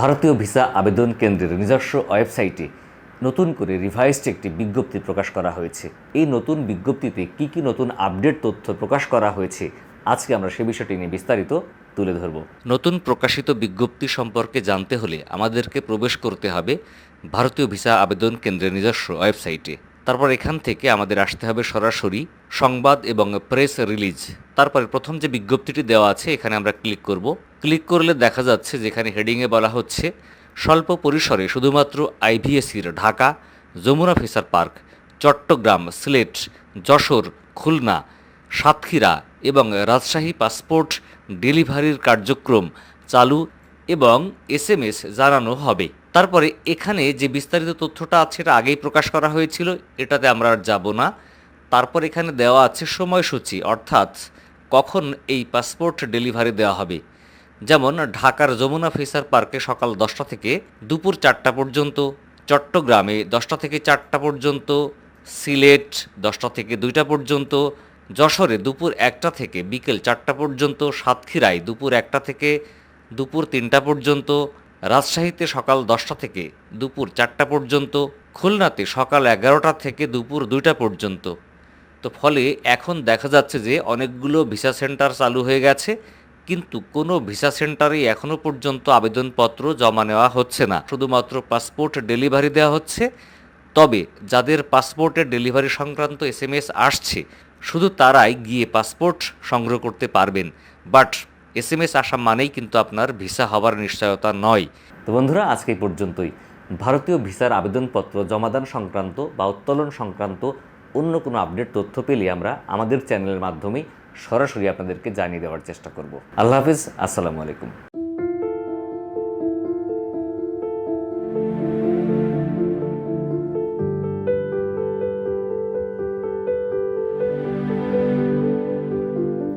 ভারতীয় ভিসা আবেদন কেন্দ্রের নিজস্ব ওয়েবসাইটে নতুন করে রিভাইসড একটি বিজ্ঞপ্তি প্রকাশ করা হয়েছে। এই নতুন বিজ্ঞপ্তিতে কি কি নতুন আপডেট তথ্য প্রকাশ করা হয়েছে, আজকে আমরা সে বিষয়টি নিয়ে বিস্তারিত তুলে ধরব। নতুন প্রকাশিত বিজ্ঞপ্তি সম্পর্কে জানতে হলে আমাদেরকে প্রবেশ করতে হবে ভারতীয় ভিসা আবেদন কেন্দ্রের নিজস্ব ওয়েবসাইটে। তারপর এখান থেকে আমাদের আসতে হবে সরাসরি সংবাদ এবং প্রেস রিলিজ। তারপরে প্রথম যে বিজ্ঞপ্তিটি দেওয়া আছে, এখানে আমরা ক্লিক করব। ক্লিক করলে দেখা যাচ্ছে যেখানে হেডিংয়ে বলা হচ্ছে, স্বল্প পরিসরে শুধুমাত্র আইভিএসির ঢাকা, যমুনা ফিসার পার্ক, চট্টগ্রাম, সিলেট, যশোর, খুলনা, সাতক্ষীরা এবং রাজশাহী পাসপোর্ট ডেলিভারির কার্যক্রম চালু এবং এস এম এস জানানো হবে। তারপরে এখানে যে বিস্তারিত তথ্যটা আছে এটা আগেই প্রকাশ করা হয়েছিল, এটাতে আমরা আর যাব না। তারপর এখানে দেওয়া আছে সময়সূচি, অর্থাৎ কখন এই পাসপোর্ট ডেলিভারি দেওয়া হবে। যেমন ঢাকার যমুনা ফিসার পার্কে সকাল দশটা থেকে দুপুর চারটা পর্যন্ত, চট্টগ্রামে দশটা থেকে চারটা পর্যন্ত, সিলেট দশটা থেকে দুইটা পর্যন্ত, যশোরে দুপুর একটা থেকে বিকেল চারটা পর্যন্ত, সাতক্ষীরায় দুপুর একটা থেকে দুপুর তিনটা পর্যন্ত, রাজশাহীতে সকাল দশটা থেকে দুপুর চারটা পর্যন্ত, খুলনাতে সকাল এগারোটা থেকে দুপুর দুইটা পর্যন্ত। তো ফলে এখন দেখা যাচ্ছে যে অনেকগুলো ভিসা সেন্টার চালু হয়ে গেছে। কিন্তু কোনো ভিসা সেন্টারে এখনও পর্যন্ত আবেদনপত্র জমা নেওয়া হচ্ছে না। শুধুমাত্র পাসপোর্ট ডেলিভারি দেওয়া হচ্ছে। তবে যাদের পাসপোর্টের ডেলিভারি সংক্রান্ত এস এম এস আসছে, শুধু তারাই গিয়ে পাসপোর্ট সংগ্রহ করতে পারবেন। বাট এস এম এস আসা মানেই কিন্তু আপনার ভিসা হওয়ার নিশ্চয়তা নয়। তো বন্ধুরা, আজকে পর্যন্তই। ভারতীয় ভিসার আবেদনপত্র জমাদান সংক্রান্ত বা উত্তোলন সংক্রান্ত অন্য কোনো আপডেট তথ্য পেলে আমরা আমাদের চ্যানেলের মাধ্যমেই সরাসরি আপনাদেরকে জানিয়ে দেওয়ার চেষ্টা করব। আল্লাহ হাফিজ, আসসালামু আলাইকুম।